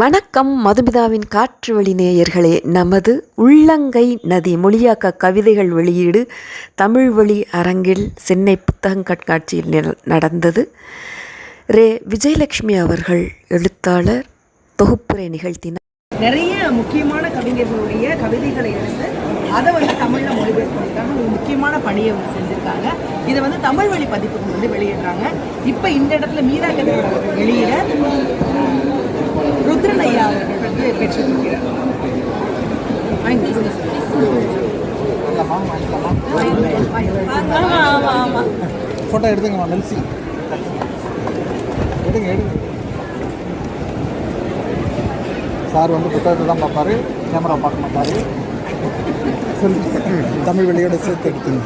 வணக்கம் மதுமிதாவின் காற்று வழி நேயர்களே. நமது உள்ளங்கை நதி மொழியாக்க கவிதைகள் வெளியீடு தமிழ் வழி அரங்கில் சென்னை புத்தகம் கண்காட்சியில் நடந்தது. ரே. விஜயலட்சுமி அவர்கள் எழுத்தாளர் தொகுப்புரை நிகழ்த்தினார். நிறைய முக்கியமான கவிஞர்களுடைய கவிதைகளை எடுத்து அதை வந்து தமிழில் மொழிபெயர்ப்பதற்காக ஒரு முக்கியமான பணியை வந்து செஞ்சுருக்காங்க. இதை வந்து தமிழ் வழி பதிப்புகள் வந்து வெளியிடுறாங்க. இப்போ இந்த இடத்துல மீரா கதிரோட வெளியிட ருத்ரன் ஐயா அவர்கள் வந்து பெற்றிருக்கிறார் வாங்கி கொடுங்க சார். ஃபோட்டோ எடுத்துங்கம்மா மெல்சி எடுங்க எடுங்க. சார் வந்து புத்தகத்தை தான் பார்ப்பாரு கேமரா பார்க்க மாட்டாரு. சொல்லுங்க. தமிழ் வெளியோட சேர்த்து எடுத்துங்க.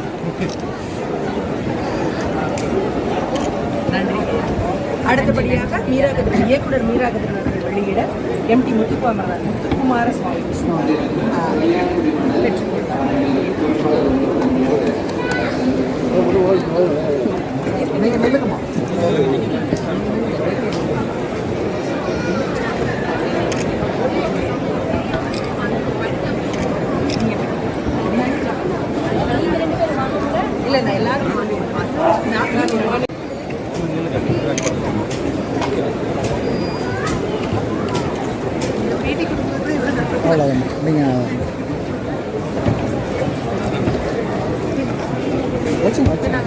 நன்றி. அடுத்தபடியாக மீரா கதிர் இயக்குனர் மீரா கதிர் அவர்கள் வெளியிட எம்டி முத்துக்குமார முத்துக்குமார இவர் தான். அவ்வளோதான் நீங்கள் வச்சுங்க வச்சுங்க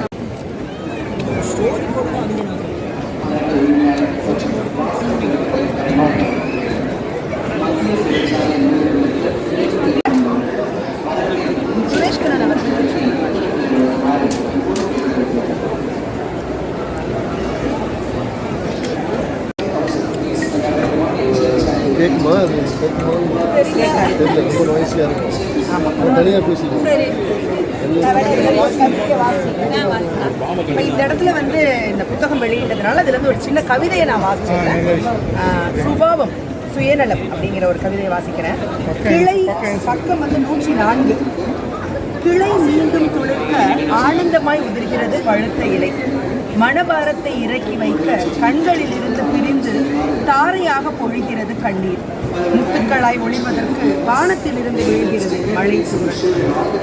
சுரேஷ் கண்ணன் அவர்கள் கேட்கும்போது அது கேட்கும்போது தெரியல ரொம்ப வயசியாக இருக்கும் தனியாக பேசிக்கலாம் இப்போ இந்த இடத்துல வந்து இந்த புத்தகம் வெளியிட்டதுனால அதுல இருந்து ஒரு சின்ன கவிதையை நான் வாசிச்சிருக்கேன் சுபாவம் சுயநலம் அப்படிங்கிற ஒரு கவிதையை வாசிக்கிறேன் கிளை பக்கம் வந்து நூற்றி நான்கு கிளை மீண்டும் துளிர்க்க ஆனந்தமாய் உதிர்கிறது பழுத்த இலை மணபாரத்தை இறக்கி வைக்க கண்களில் இருந்து பிரிந்து தாரையாக பொழிகிறது கண்ணீர். முத்துக்களாய் ஒளிவதற்கு வானத்தில் இருந்து விழுகிறது மழை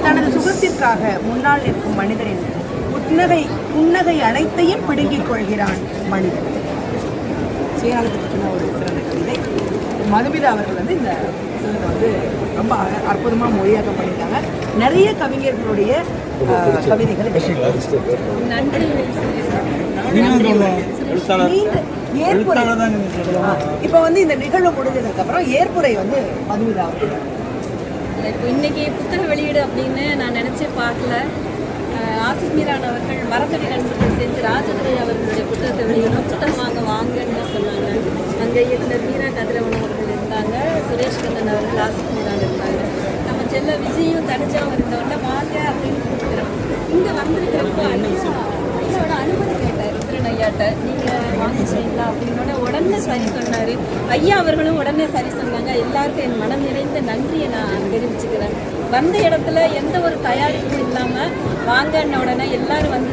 தனது சுகத்திற்காக முன்னால் நிற்கும் மனிதரின் புன்னகை புன்னகை அனைத்தையும் பிடுங்கிக் கொள்கிறான் மனிதன். சுயநலத்தை பற்றின ஒரு சிறந்த கவிதை. மதுமிதா அவர்கள் வந்து இந்த வந்து ரொம்ப அற்புதமாக அற்புதமா மொழியாக்கம் பண்ணியிருக்காங்க. நிறைய கவிஞர்களுடைய கவிதைகளை ஏற்புரை. இப்போ வந்து இந்த நிகழ்வு முடிஞ்சதுக்கு அப்புறம் ஏற்புரை வந்து அவர்கள். இப்போ இன்னைக்கு புத்தக வெளியீடு அப்படின்னு நான் நினச்சே பார்க்கல. ஆசிப் மீரான் அவர்கள் மரத்தடி நண்பர்கள் செஞ்சு ராஜதுரை அவர்களுடைய புத்தகத்தை வெளியிடும் புத்தகம் வாங்க வாங்கன்னு தான் சொன்னாங்க. அங்கே இயக்குனர் மீரா கதிரவன் அவர்கள் இருந்தாங்க. சுரேஷ் கண்ணன் அவர்கள் ஆசிப் மீரான் இருந்தாங்க. நம்ம செல்ல விஜயும் தனிச்சாவும் இருந்தவொடனே வாங்க அப்படின்னு வந்திருக்கிறப்ப ஐயா அனுமதி கேட்டார் ருத்ரன் ஐயாட்ட. நீங்கள் வாங்க செய்யலாம் அப்படின்னோட உடனே சரி சொன்னார். ஐயா அவர்களும் உடனே சரி சொன்னாங்க. எல்லாருக்கும் என் மனம் நிறைந்த நன்றியை நான் தெரிவிச்சுக்கிறேன். வந்த இடத்துல எந்த ஒரு தயாரிப்பும் இல்லாமல் வாங்கன்ன உடனே எல்லாரும் வந்து